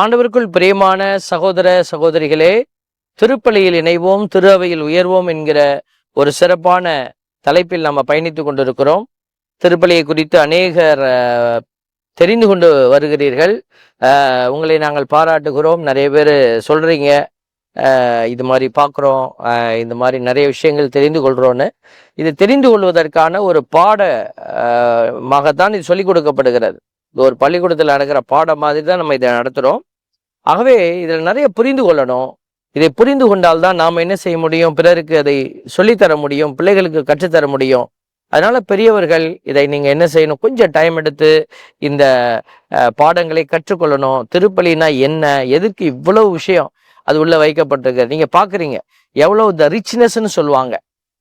ஆண்டவருக்குள் பிரியமான சகோதர சகோதரிகளே திருப்பலியில் இணைவோம் திரு அவையில் உயர்வோம் என்கிற ஒரு சிறப்பான தலைப்பில் நம்ம பயணித்து கொண்டிருக்கிறோம். திருப்பலியை குறித்து அநேகர் தெரிந்து கொண்டு வருகிறீர்கள். உங்களை நாங்கள் பாராட்டுகிறோம். நிறைய பேர் சொல்றீங்க. இது மாதிரி பார்க்குறோம் இந்த மாதிரி நிறைய விஷயங்கள் தெரிந்து கொள்கிறோன்னு இது தெரிந்து கொள்வதற்கான ஒரு பாடமாகத்தான் இது சொல்லிக் கொடுக்கப்படுகிறது. ஒரு பள்ளிக்கூடத்தில் நடக்கிற பாடம் மாதிரி தான் நம்ம இதை நடத்துகிறோம் ஆகவே இதில் நிறைய புரிந்து கொள்ளணும். இதை புரிந்து கொண்டால் தான் நாம் என்ன செய்ய முடியும்? பிறருக்கு அதை சொல்லித்தர முடியும். பிள்ளைகளுக்கு கற்றுத்தர முடியும். அதனால பெரியவர்கள் இதை நீங்க என்ன செய்யணும்? கொஞ்சம் டைம் எடுத்து இந்த பாடங்களை கற்றுக்கொள்ளணும். திருப்பலினா என்ன? எதுக்கு இவ்வளவு விஷயம்? அது உள்ள வைக்கப்பட்டிருக்கு நீங்க பாக்குறீங்க. எவ்வளவு த ரிச்னஸ்ன்னு சொல்லுவாங்க.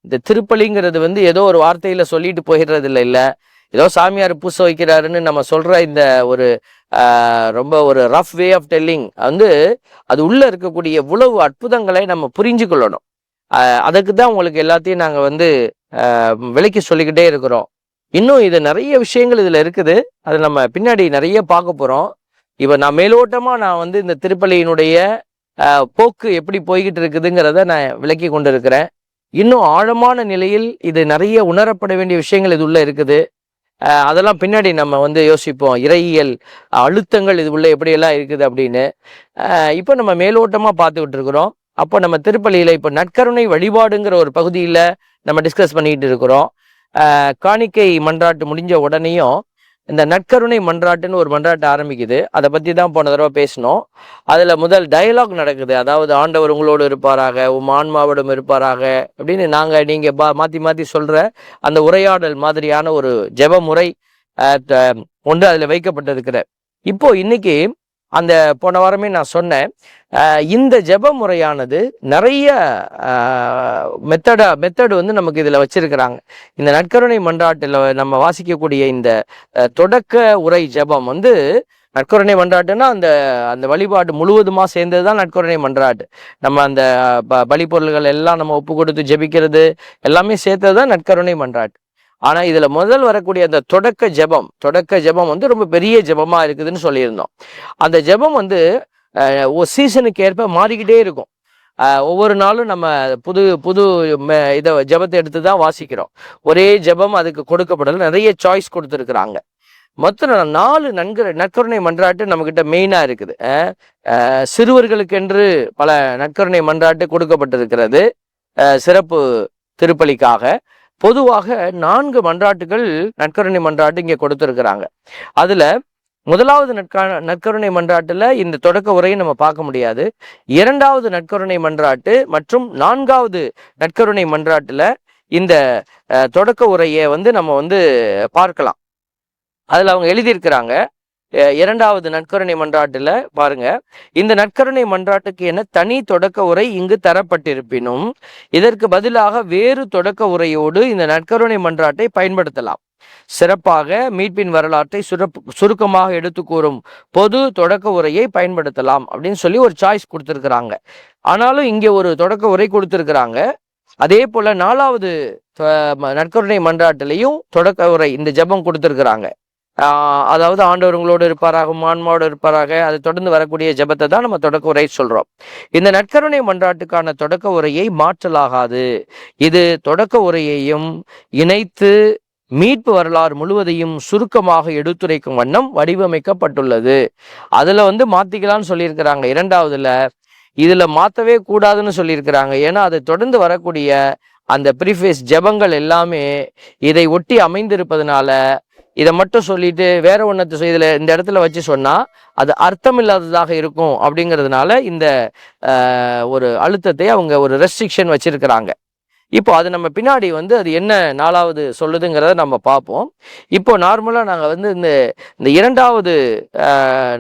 இந்த திருப்பலிங்கிறது வந்து ஏதோ ஒரு வார்த்தையில சொல்லிட்டு போயிடுறது இல்லை இல்லை. ஏதோ சாமியார் பூச வைக்கிறாருன்னு நம்ம சொல்ற இந்த ஒரு ரொம்ப ஒரு ரஃப் வே ஆஃப் டெல்லிங் வந்து அது உள்ளே இருக்கக்கூடிய இவ்வளவு அற்புதங்களை நம்ம புரிஞ்சு கொள்ளணும் அதுக்கு தான் உங்களுக்கு எல்லாத்தையும் நாங்கள் வந்து ஆஹ், விளக்கி சொல்லிக்கிட்டே இருக்கிறோம். இன்னும் இது நிறைய விஷயங்கள் இதில் இருக்குது. அது நம்ம பின்னாடி நிறைய பார்க்க போகிறோம் இப்போ நான் மேலோட்டமாக நான் வந்து இந்த திருப்பலியினுடைய போக்கு எப்படி போய்கிட்டு இருக்குதுங்கிறத நான் விளக்கி கொண்டு இருக்கிறேன் இன்னும் ஆழமான நிலையில் இது நிறைய உணரப்பட வேண்டிய விஷயங்கள் இது உள்ள இருக்குது. அதெல்லாம் பின்னாடி நம்ம வந்து யோசிப்போம். இறையியல் அழுத்தங்கள் இது உள்ள எப்படியெல்லாம் இருக்குது அப்படின்னு. இப்போ நம்ம மேலோட்டமாக பார்த்துக்கிட்டு இருக்கிறோம். அப்போ நம்ம திருப்பள்ளியில் இப்போ நற்கருணை வழிபாடுங்கிற ஒரு பகுதியில் நம்ம டிஸ்கஸ் பண்ணிக்கிட்டு இருக்கிறோம். காணிக்கை மன்றாட்டு முடிஞ்ச உடனேயும் இந்த நற்கருணை மன்றாட்டுன்னு ஒரு மன்றாட்டு ஆரம்பிக்குது. அதை பற்றி தான் போன தடவை பேசினோம். அதில் முதல் டயலாக் நடக்குது. அதாவது ஆண்டவர் உங்களோடு இருப்பாராக உம் ஆன்மாவிடம் இருப்பாராக அப்படின்னு நாங்கள் நீங்கள் பா மாற்றி மாற்றி சொல்கிற அந்த உரையாடல் மாதிரியான ஒரு ஜெப முறை ஒன்று அதில் வைக்கப்பட்டிருக்கிற இப்போ இன்னைக்கு அந்த போன வாரமே நான் சொன்னேன். இந்த ஜெப முறையானது நிறைய மெத்தடா மெத்தடு வந்து நமக்கு இதில் வச்சிருக்கிறாங்க. இந்த நற்கருணை மன்றாட்டில் நம்ம வாசிக்கக்கூடிய இந்த தொடக்க உரை ஜெபம் வந்து நற்கருணை மன்றாட்டுன்னா அந்த அந்த வழிபாடு முழுவதுமாக சேர்ந்தது தான் நற்கருணை மன்றாட்டு. நம்ம அந்த ப- பலி பொருள்கள் எல்லாம் நம்ம ஒப்பு கொடுத்து ஜெபிக்கிறது எல்லாமே சேர்த்தது தான் நற்கருணை மன்றாட்டு. ஆனா இதுல முதல் வரக்கூடிய அந்த தொடக்க ஜெபம் தொடக்க ஜெபம் வந்து ரொம்ப பெரிய ஜெபமா இருக்குதுன்னு சொல்லியிருந்தோம். அந்த ஜெபம் வந்து ஒரு சீசனுக்கு ஏற்ப மாறிக்கிட்டே இருக்கும். ஒவ்வொரு நாளும் நம்ம புது புது இதை ஜெபத்தை எடுத்து தான் வாசிக்கிறோம். ஒரே ஜெபம் அதுக்கு கொடுக்கப்படல நிறைய சாய்ஸ் கொடுத்துருக்குறாங்க. மொத்தம் நாலு நன்கு நற்கருணை மன்றாட்டு நம்மக்கிட்ட மெயினாக இருக்குது. சிறுவர்களுக்கென்று பல நற்கருணை மன்றாட்டு கொடுக்கப்பட்டிருக்கிறது. சிறப்பு திருப்பலிக்காக. பொதுவாக நான்கு மன்றாட்டுகள் நற்கருணை மன்றாட்டு இங்கே கொடுத்துருக்குறாங்க. அதுல முதலாவது நற்கா நற்கருணை மன்றாட்டில் இந்த தொடக்க உரையை நம்ம பார்க்க முடியாது. இரண்டாவது நற்கருணை மன்றாட்டு மற்றும் நான்காவது நற்கருணை மன்றாட்டில் இந்த தொடக்க உரையை வந்து நம்ம வந்து பார்க்கலாம். அதில் அவங்க எழுதியிருக்கிறாங்க இரண்டாவது நற்கருணை மன்றாட்டில் பாருங்க. இந்த நற்கருணை மன்றாட்டுக்கு என தனி தொடக்க உரை இங்கு தரப்பட்டிருப்பினும் இதற்கு பதிலாக வேறு தொடக்க உரையோடு இந்த நற்கருணை மன்றாட்டை பயன்படுத்தலாம். சிறப்பாக மீட்பின் வரலாற்றை சுரப் சுருக்கமாக எடுத்து கூறும் பொது தொடக்க உரையை பயன்படுத்தலாம் அப்படின்னு சொல்லி ஒரு சாய்ஸ் கொடுத்துருக்குறாங்க. ஆனாலும் இங்கே ஒரு தொடக்க உரை கொடுத்துருக்குறாங்க. அதே போல நாலாவது நற்கருணை மன்றாட்டிலையும் தொடக்க உரை இந்த ஜெபம் கொடுத்துருக்குறாங்க. அதாவது ஆண்டவர் உங்களோடு இருப்பாராக மான்மாவோடு இருப்பாராக. அது தொடர்ந்து வரக்கூடிய ஜெபத்தை தான் நம்ம தொடக்க உரை சொல்றோம். இந்த நற்கருணை மன்றாட்டுக்கான தொடக்க உரையை மாற்றலாகாது. இது தொடக்க உரையையும் இணைத்து மீட்பு வரலாறு முழுவதையும் சுருக்கமாக எடுத்துரைக்கும் வண்ணம் வடிவமைக்கப்பட்டுள்ளது. அதுல வந்து மாத்திக்கலாம்னு சொல்லியிருக்கிறாங்க. இரண்டாவதுல இதுல மாத்தவே கூடாதுன்னு சொல்லியிருக்கிறாங்க. ஏன்னா அது தொடர்ந்து வரக்கூடிய அந்த ப்ரீஃபேஸ் ஜெபங்கள் எல்லாமே இதை ஒட்டி அமைந்திருப்பதனால இதை மட்டும் சொல்லிட்டு வேற ஒன்றத்தை இதில் இந்த இடத்துல வச்சு சொன்னால் அது அர்த்தம் இல்லாததாக இருக்கும் அப்படிங்கிறதுனால இந்த ஒரு அழுத்தத்தை அவங்க ஒரு ரெஸ்ட்ரிக்ஷன் வச்சிருக்கிறாங்க. இப்போ அது நம்ம பின்னாடி வந்து அது என்ன நாலாவது சொல்லுதுங்கிறத நம்ம பார்ப்போம். இப்போ நார்மலாக நாங்கள் வந்து இந்த இந்த இரண்டாவது ஆஹ்,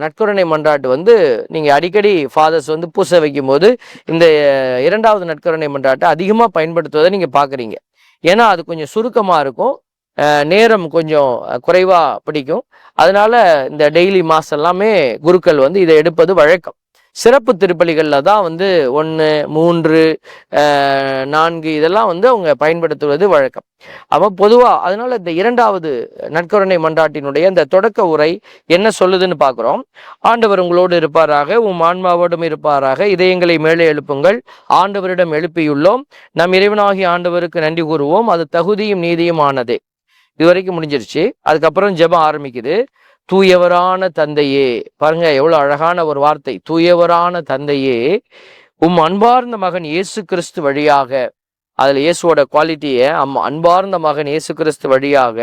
மன்றாட்டு வந்து நீங்கள் அடிக்கடி ஃபாதர்ஸ் வந்து பூசை வைக்கும்போது இந்த இரண்டாவது நற்கருணை மன்றாட்டை அதிகமாக பயன்படுத்துவதை நீங்கள் பார்க்குறீங்க. ஏன்னா அது கொஞ்சம் சுருக்கமாக இருக்கும். நேரம் கொஞ்சம் குறைவாக பிடிக்கும். அதனால இந்த டெய்லி மாஸ் எல்லாமே குருக்கள் வந்து இதை எடுப்பது வழக்கம். சிறப்பு திருப்பலிகளில் தான் வந்து ஒன்று மூன்று நான்கு இதெல்லாம் வந்து அவங்க பயன்படுத்துவது வழக்கம். அப்போ பொதுவாக அதனால இந்த இரண்டாவது நட்கருணை மன்றாட்டினுடைய இந்த தொடக்க உரை என்ன சொல்லுதுன்னு பார்க்குறோம் ஆண்டவர் உங்களோடு இருப்பாராக உம் ஆன்மாவோடும் இருப்பாராக. இதயங்களை மேலே எழுப்புங்கள். ஆண்டவரிடம் எழுப்பியுள்ளோம். நம் இறைவனாகி ஆண்டவருக்கு நன்றி கூறுவோம். அது தகுதியும் நீதியும் ஆனதே. இது வரைக்கும் முடிஞ்சிருச்சு. அதுக்கப்புறம் ஜெபம் ஆரம்பிக்குது. தூயவரான தந்தையே பாருங்க எவ்வளோ அழகான ஒரு வார்த்தை. தூயவரான தந்தையே உம் அன்பார்ந்த மகன் இயேசு கிறிஸ்து வழியாக அதில் இயேசுவோட குவாலிட்டியை அம் அன்பார்ந்த மகன் இயேசு கிறிஸ்து வழியாக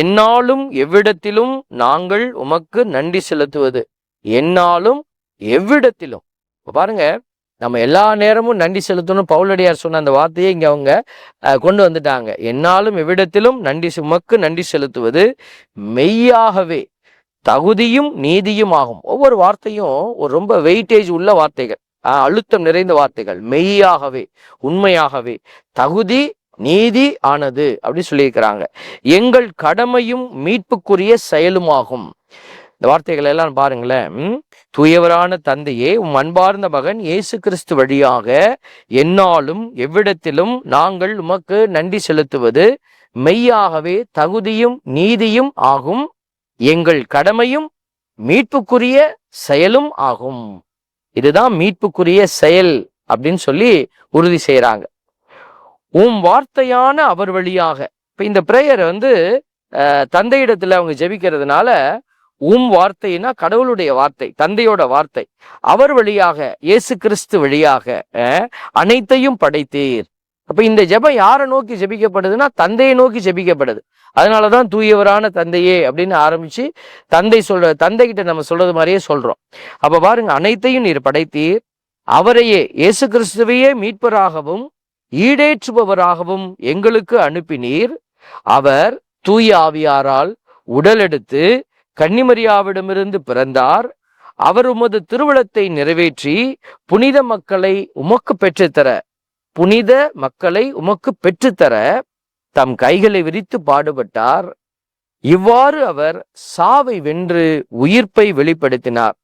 என்னாலும் எவ்விடத்திலும் நாங்கள் உமக்கு நன்றி செலுத்துவது. என்னாலும் எவ்விடத்திலும். இப்போ பாருங்க நம்ம எல்லா நேரமும் நன்றி செலுத்தணும் பவுலடியார் சொன்ன அந்த வார்த்தையை இங்கே அவங்க கொண்டு வந்துட்டாங்க. என்னாலும் எவ்விடத்திலும் நன்றி சுமக்கு நன்றி செலுத்துவது மெய்யாகவே தகுதியும் நீதியும் ஆகும். ஒவ்வொரு வார்த்தையும் ஒரு ரொம்ப வெயிட்டேஜ் உள்ள வார்த்தைகள். அழுத்தம் நிறைந்த வார்த்தைகள். மெய்யாகவே உண்மையாகவே தகுதி நீதி ஆனது அப்படின்னு சொல்லியிருக்கிறாங்க. எங்கள் கடமையும் மீட்புக்குரிய செயலுமாகும். இந்த வார்த்தைகள் எல்லாம் பாருங்களேன் ம்? தூயவரான தந்தையே உம் அன்பார்ந்த மகன் இயேசு கிறிஸ்து வழியாக என்னாலும் எவ்விடத்திலும் நாங்கள் உமக்கு நன்றி செலுத்துவது மெய்யாகவே தகுதியும் நீதியும் ஆகும். எங்கள் கடமையும் மீட்புக்குரிய செயலும் ஆகும். இதுதான் மீட்புக்குரிய செயல் அப்படின்னு சொல்லி உறுதி செய்கிறாங்க உம் வார்த்தையான அவர் வழியாக இப்போ இந்த ப்ரேயர் வந்து தந்தையிடத்தில் அவங்க ஜெபிக்கிறதுனால உம் வார்த்தைனா கடவுளுடைய வார்த்தை தந்தையோட வார்த்தை. அவர் வழியாக இயேசு கிறிஸ்து வழியாக அனைத்தையும் படைத்தீர். அப்ப இந்த ஜெபம் யாரை நோக்கி ஜெபிக்கப்படுதுன்னா தந்தையை நோக்கி ஜெபிக்கப்படுது. அதனாலதான் தூயவரான தந்தையே அப்படின்னு ஆரம்பிச்சு தந்தை சொல்ற தந்தை கிட்ட நம்ம சொல்றது மாதிரியே சொல்றோம். அப்ப பாருங்க அனைத்தையும் நீர் படைத்தீர். அவரையே இயேசு கிறிஸ்துவையே மீட்பராகவும் ஈடேற்றுபவராகவும் எங்களுக்கு அனுப்பினீர். அவர் தூய ஆவியாரால் உடலெடுத்து கன்னிமரியாவிடமிருந்து பிறந்தார். அவர் உமது திருவிழத்தை நிறைவேற்றி புனித மக்களை உமக்கு பெற்றுத்தர புனித மக்களை உமக்கு பெற்றுத்தர தம் கைகளை விரித்து பாடுபட்டார். இவ்வாறு அவர் சாவை வென்று உயிர்ப்பை வெளிப்படுத்தினார்.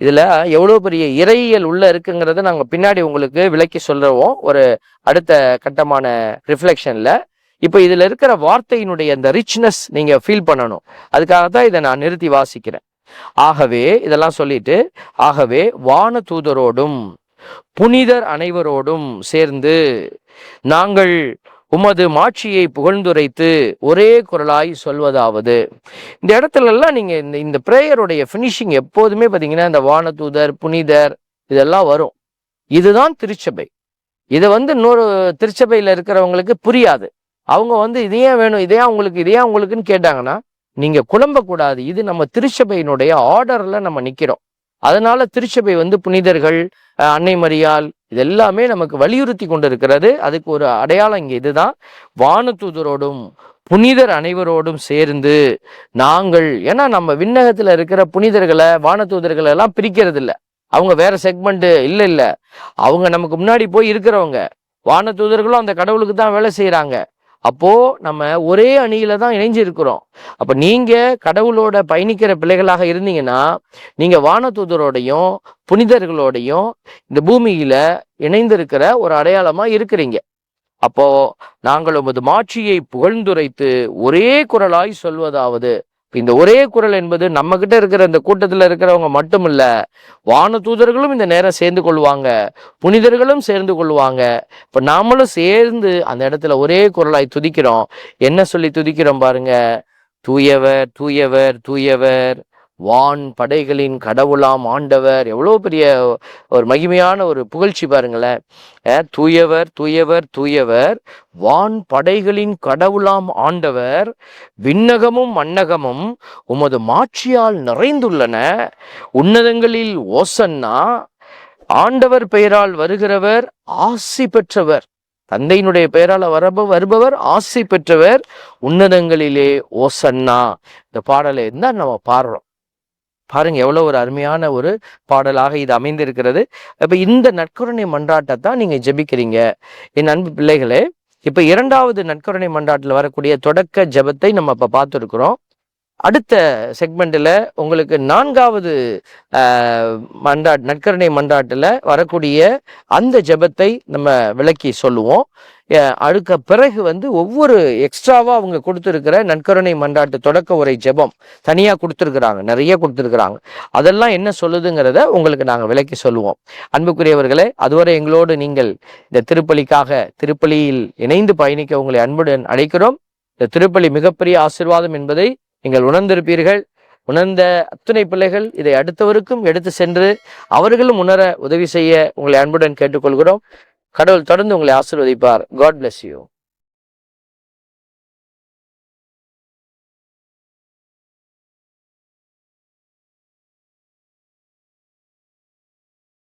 இதுல எவ்வளவு பெரிய இறையியல் உள்ள இருக்குங்கிறத நாங்க பின்னாடி உங்களுக்கு விளக்கி சொல்லுவோம் ஒரு அடுத்த கட்டமான ரிஃப்ளெக்ஷன்ல இப்போ இதில் இருக்கிற வார்த்தையினுடைய அந்த ரிச்னஸ் நீங்கள் ஃபீல் பண்ணணும். அதுக்காக தான் இதை நான் நிறுத்தி வாசிக்கிறேன். ஆகவே இதெல்லாம் சொல்லிட்டு ஆகவே வான தூதரோடும் புனிதர் அனைவரோடும் சேர்ந்து நாங்கள் உமது மாட்சியை புகழ்ந்துரைத்து ஒரே குரலாய் சொல்வதாவது. இந்த இடத்துலலாம் நீங்கள் இந்த இந்த ப்ரேயருடைய ஃபினிஷிங் எப்போதுமே பார்த்தீங்கன்னா இந்த வானதூதர் புனிதர் இதெல்லாம் வரும். இதுதான் திருச்சபை. இதை வந்து இன்னொரு திருச்சபையில் இருக்கிறவங்களுக்கு புரியாது. அவங்க வந்து இதையே வேணும் இதே உங்களுக்கு இதே உங்களுக்குன்னு கேட்டாங்கன்னா நீங்க குழம்பக்கூடாது. இது நம்ம திருச்சபையினுடைய ஆர்டர்ல நம்ம நிக்கிறோம். அதனால திருச்சபை வந்து புனிதர்கள் அன்னை மரியால் இது எல்லாமே நமக்கு வலியுறுத்தி கொண்டிருக்கிறது. அதுக்கு ஒரு அடையாளம் இங்கே இதுதான். வானதூதரோடும் புனிதர் அனைவரோடும் சேர்ந்து நாங்கள் ஏன்னா நம்ம விண்ணகத்துல இருக்கிற புனிதர்களை வானதூதர்களை எல்லாம் பிரிக்கிறது இல்லை அவங்க வேற செக்மெண்ட் இல்லை இல்லை. அவங்க நமக்கு முன்னாடி போய் இருக்கிறவங்க. வானதூதர்களும் அந்த கடவுளுக்கு தான் வேலை செய்கிறாங்க அப்போ நம்ம ஒரே அணியில தான் இணைஞ்சிருக்கிறோம். அப்போ அப்ப நீங்க கடவுளோட பயணிக்கிற பிள்ளைகளாக இருந்தீங்கன்னா நீங்க வானதூதரோடையும் புனிதர்களோடையும் இந்த பூமியில இணைந்திருக்கிற ஒரு அடையாளமா இருக்கிறீங்க. அப்போ நாங்கள் உமது மாட்சியை புகழ்ந்துரைத்து ஒரே குரலாய் சொல்வதாவது இந்த ஒரே குரல் என்பது நம்ம கிட்ட இருக்கிற இந்த கூட்டத்தில் இருக்கிறவங்க மட்டும் இல்லை வான தூதர்களும் இந்த நேரம் சேர்ந்து கொள்வாங்க புனிதர்களும் சேர்ந்து கொள்வாங்க. இப்போ நாமளும் சேர்ந்து அந்த இடத்துல ஒரே குரலாய் துதிக்கிறோம். என்ன சொல்லி துதிக்கிறோம் பாருங்க? தூயவர் தூயவர் தூயவர். வான் படைகளின் கடவுளாம் ஆண்டவர். எவ்வளோ பெரிய ஒரு மகிமையான ஒரு புகழ்ச்சி பாருங்களேன். தூயவர் தூயவர் தூயவர் வான் படைகளின் கடவுளாம் ஆண்டவர் விண்ணகமும் மன்னகமும் உமது மாட்சியால் நிறைந்துள்ளன. உன்னதங்களில் ஓசன்னா ஆண்டவர் பெயரால் வருகிறவர் ஆசி பெற்றவர். தந்தையினுடைய பெயரால் வரப வருபவர் ஆசி பெற்றவர் உன்னதங்களிலே ஓசன்னா. இந்த பாடலை தான் நம்ம பாடுறோம். பாருங்க எவ்வளோ ஒரு அருமையான ஒரு பாடலாக இது அமைந்திருக்கிறது. இப்போ இந்த நற்கருணை மன்றாட்டை தான் நீங்கள் ஜெபிக்கிறீங்க. என் அன்பு பிள்ளைகளே இப்போ இரண்டாவது நற்கருணை மன்றாட்டில் வரக்கூடிய தொடக்க ஜெபத்தை நம்ம இப்போ பார்த்துருக்குறோம். அடுத்த செக்மெண்ட்டில் உங்களுக்கு நான்காவது மண்டாட் நற்கருணை மண்டாட்டில் வரக்கூடிய அந்த ஜெபத்தை நம்ம விளக்கி சொல்லுவோம். அடுக்க அதுக்கு பிறகு வந்து ஒவ்வொரு எக்ஸ்ட்ராவாக அவங்க கொடுத்துருக்கிற நற்கருணை மன்றாட்டு தொடக்க உரை ஜெபம் தனியாக கொடுத்துருக்குறாங்க நிறைய கொடுத்துருக்குறாங்க. அதெல்லாம் என்ன சொல்லுதுங்கிறத உங்களுக்கு நாங்கள் விளக்கி சொல்லுவோம். அன்புக்குரியவர்களே அதுவரை எங்களோடு நீங்கள் இந்த திருப்பலிக்காக திருப்பலியில் இணைந்து பயணிக்க உங்களை அன்புடன் அழைக்கிறோம். இந்த திருப்பலி மிகப்பெரிய ஆசீர்வாதம் என்பதை நீங்கள் உணர்ந்திருப்பீர்கள். உணர்ந்த அத்துணை பிள்ளைகள் இதை அடுத்தவருக்கும் எடுத்து சென்று அவர்களும் உணர உதவி செய்ய உங்களை அன்புடன் கேட்டுக்கொள்கிறோம். கடவுள் தொடர்ந்து உங்களை ஆசீர்வதிப்பார். God bless you